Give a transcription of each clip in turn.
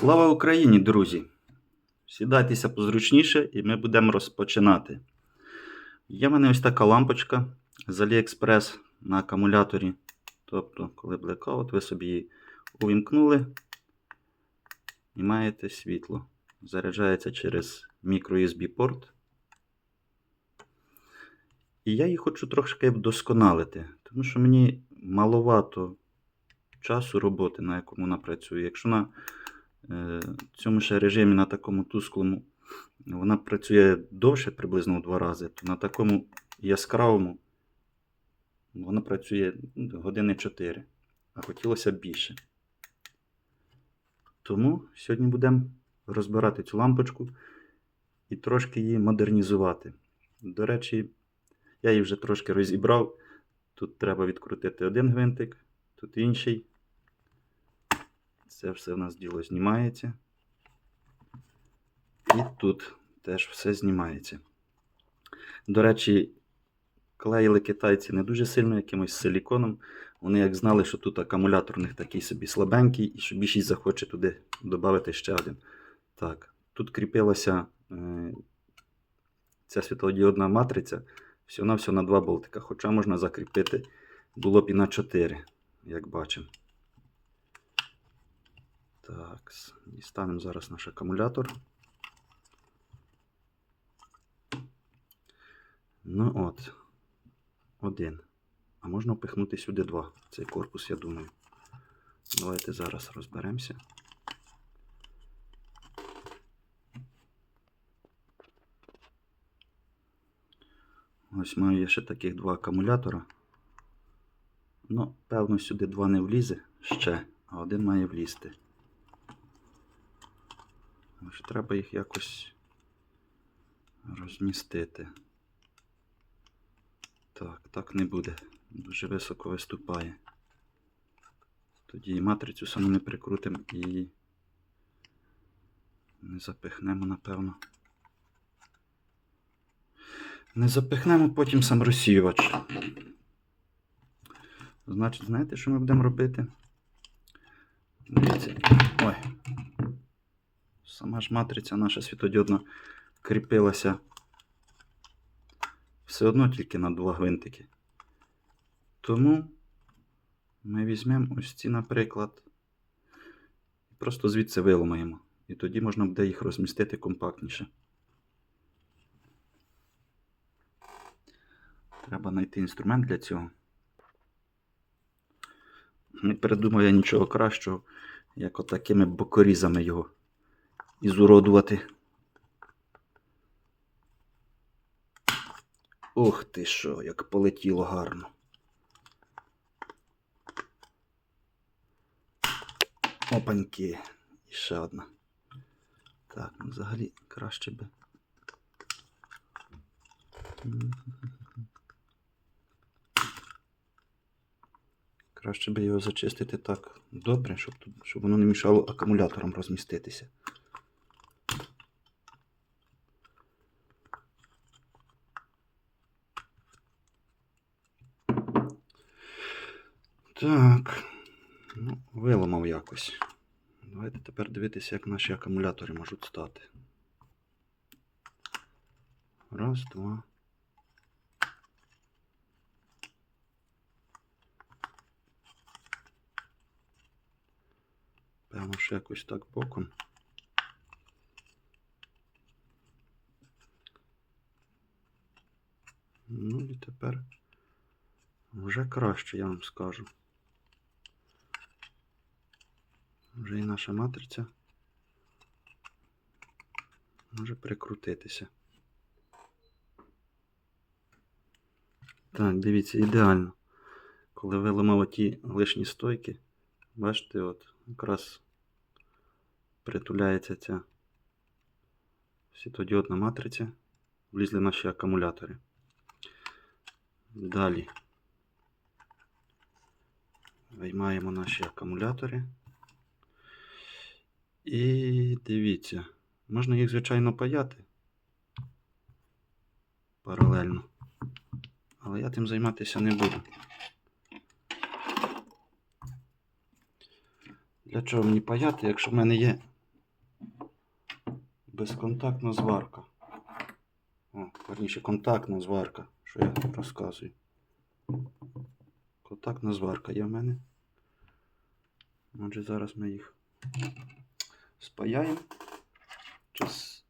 Слава Україні, друзі! Сідайтеся позручніше і ми будемо розпочинати. Є в мене ось така лампочка з AliExpress на акумуляторі. Тобто, коли блекаут, ви собі її увімкнули і маєте світло. Заряджається через microUSB порт. І я її хочу трошки вдосконалити, тому що мені маловато часу роботи, на якому вона працює. Якщо на е, цьому ще режимі, на такому тусклому, вона працює довше, приблизно в два рази, то на такому яскравому вона працює ну, години 4, а хотілося б більше. Тому сьогодні будемо розбирати цю лампочку і трошки її модернізувати. До речі, я її вже трошки розібрав. Тут треба відкрутити один гвинтик, тут інший. Це все в нас діло знімається. І тут теж все знімається. До речі, клеїли китайці не дуже сильно якимось силіконом. Вони як знали, що тут акумулятор у них такий собі слабенький, і що більшість захоче туди додати ще один. Так, тут кріпилася е, ця світлодіодна матриця всього-навсього на два болтика. Хоча можна закріпити було б і на 4, як бачимо. Так, дістанемо зараз наш акумулятор. Ну от, один. А можна впихнути сюди два. Цей корпус, я думаю. Давайте зараз розберемося. Ось маю я ще таких два акумулятора. Ну, певно, сюди два не влізе ще, а один має влізти. Ось треба їх якось розмістити. Так, так не буде. Дуже високо виступає. Тоді матрицю саму не прикрутимо і не запихнемо, напевно. Не запихнемо потім сам розсіювач. Значить, знаєте, що ми будемо робити? Дивіться. Ой. Сама ж матриця наша світодіодна кріпилася все одно тільки на два гвинтики. Тому ми візьмемо ось ці, наприклад, і просто звідси виламаємо. І тоді можна буде їх розмістити компактніше. Треба знайти інструмент для цього. Не придумав я нічого кращого, як отакими бокорізами його ізуродувати. Ух ти що, як полетіло гарно. Опаньки. І ще одна. Так, ну взагалі краще би. Краще би його зачистити так добре, щоб, тут, щоб воно не мішало акумуляторам розміститися. Так, ну, виламав якось. Давайте тепер дивитися, як наші акумулятори можуть стати. Раз, два. Певно, що якось так боком. Ну і тепер вже краще, я вам скажу. Вже і наша матриця може прикрутитися. Так, дивіться, ідеально. Коли виламав ті лишні стойки, бачите, от якраз притуляється ця світодіодна матриця, влізли наші акумулятори. Далі виймаємо наші акумулятори. І дивіться, можна їх, звичайно, паяти паралельно. Але я тим займатися не буду. Для чого мені паяти, якщо в мене є безконтактна зварка. О, верніше, контактна зварка, що я розказую. Контактна зварка є в мене. Отже, зараз ми їх спаяємо. Час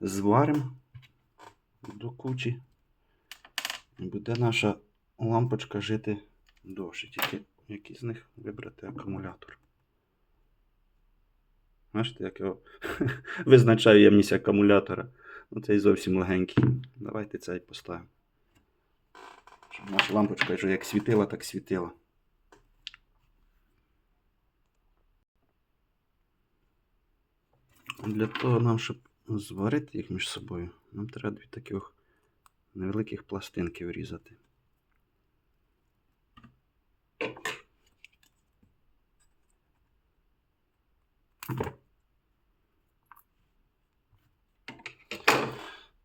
зваримо до кучі. І буде наша лампочка жити довше. Тільки який з них вибрати акумулятор. Бачите, як його визначаю ємність акумулятора. Ну, цей зовсім легенький. Давайте цей поставимо. Щоб наша лампочка вже як світила, так світила. Для того нам, щоб зварити їх між собою, нам треба дві таких невеликих пластинки врізати.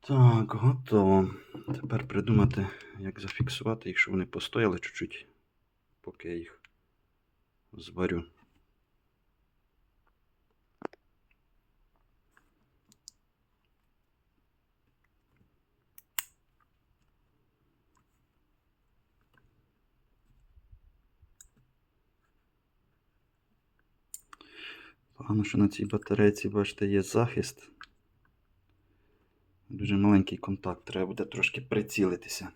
Так, готово. Тепер придумати, як зафіксувати їх, щоб вони постояли чуть-чуть, поки я їх зварю. Погано, що на цій батарейці, бачите, є захист. Дуже маленький контакт, треба буде трошки прицілитися.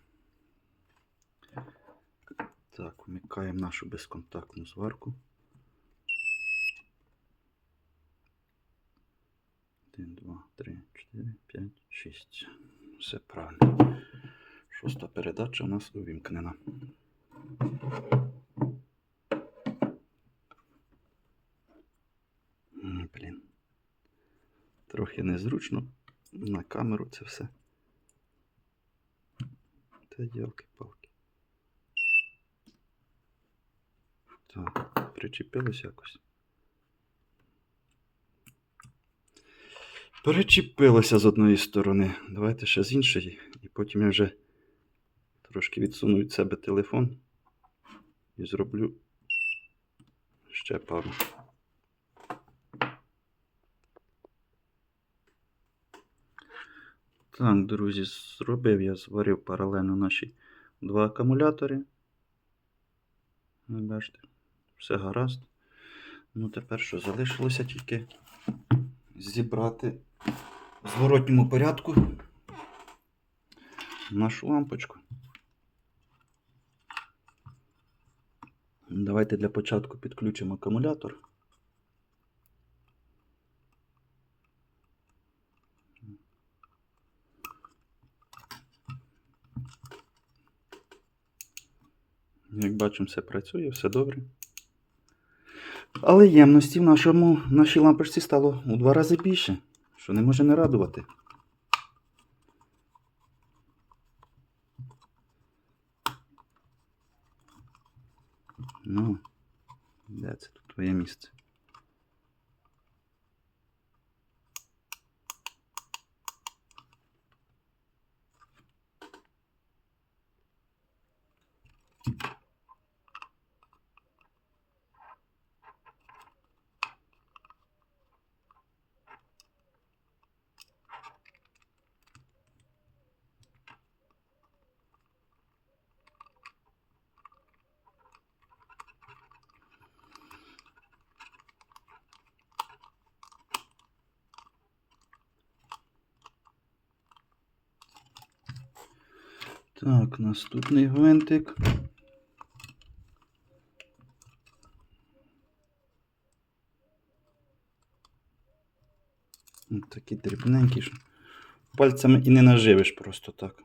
Так, вмикаємо нашу безконтактну зварку. Один, два, три, чотири, п'ять, шість. Все правильно. Шоста передача у нас увімкнена. Трохи незручно на камеру це все. Та ялки-палки. Так, причепилось якось. Перечепилося з одної сторони. Давайте ще з іншої. І потім я вже трошки відсуну від себе телефон і зроблю ще пару. Так, друзі, зробив я, зварив паралельно наші два акумулятори. Бачите, все гаразд. Ну, тепер що, залишилося тільки зібрати в зворотньому порядку нашу лампочку. Давайте для початку підключимо акумулятор. Як бачимо, все працює, все добре. Але ємності в нашому, нашій лампочці стало у два рази більше, що не може не радувати. Ну, де це тут твоє місце? Так, наступний гвинтик. Ось Такий дрібненький. що Пальцями і не наживиш просто так.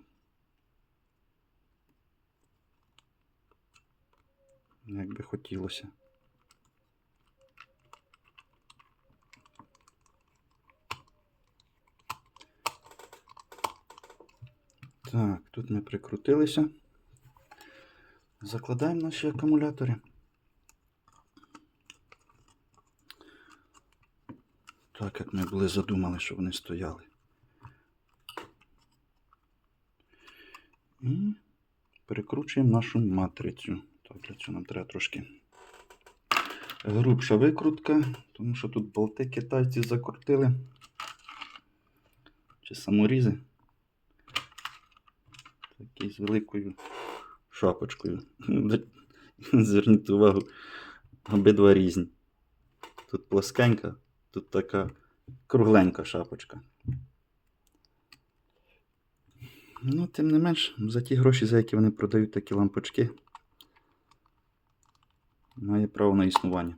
Як би хотілося. Так, тут ми прикрутилися. Закладаємо наші акумулятори. Так, як ми були задумали, щоб вони стояли. І перекручуємо нашу матрицю. Так, для цього нам треба трошки грубша викрутка, тому що тут болти китайці закрутили. чи саморізи. Такі з великою шапочкою. Зверніть увагу, обидва різні. Тут плоскенька, тут така кругленька шапочка. Ну, тим не менш, за ті гроші, за які вони продають такі лампочки, має право на існування.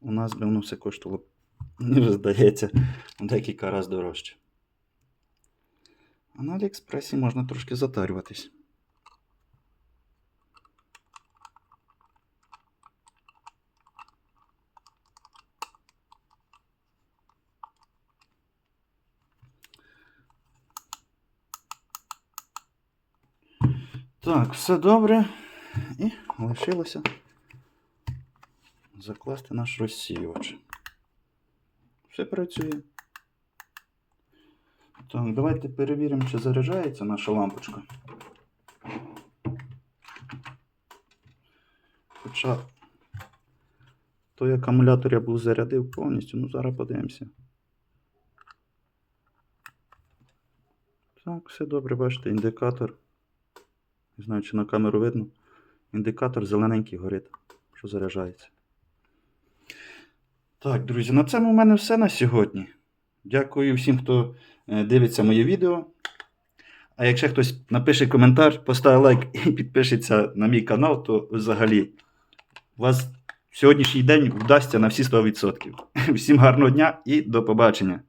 У нас би воно все коштувало, мені здається, декілька разів дорожче. А на Аліекспресі можна трошки затарюватись. Так, все добре. І лишилося закласти наш розсіювач. Все працює. Так, давайте перевіримо, чи заряджається наша лампочка. Хоча той акумулятор я був зарядив повністю, ну зараз подивимося. Так, все добре, бачите, індикатор. Не знаю, чи на камеру видно. Індикатор зелененький горить, що заряджається. Так, друзі, на цьому в мене все на сьогодні. Дякую всім, хто е, дивиться моє відео. А якщо хтось напише коментар, поставить лайк і підпишеться на мій канал, то взагалі у вас сьогоднішній день вдасться на всі 100%. Всім гарного дня і до побачення!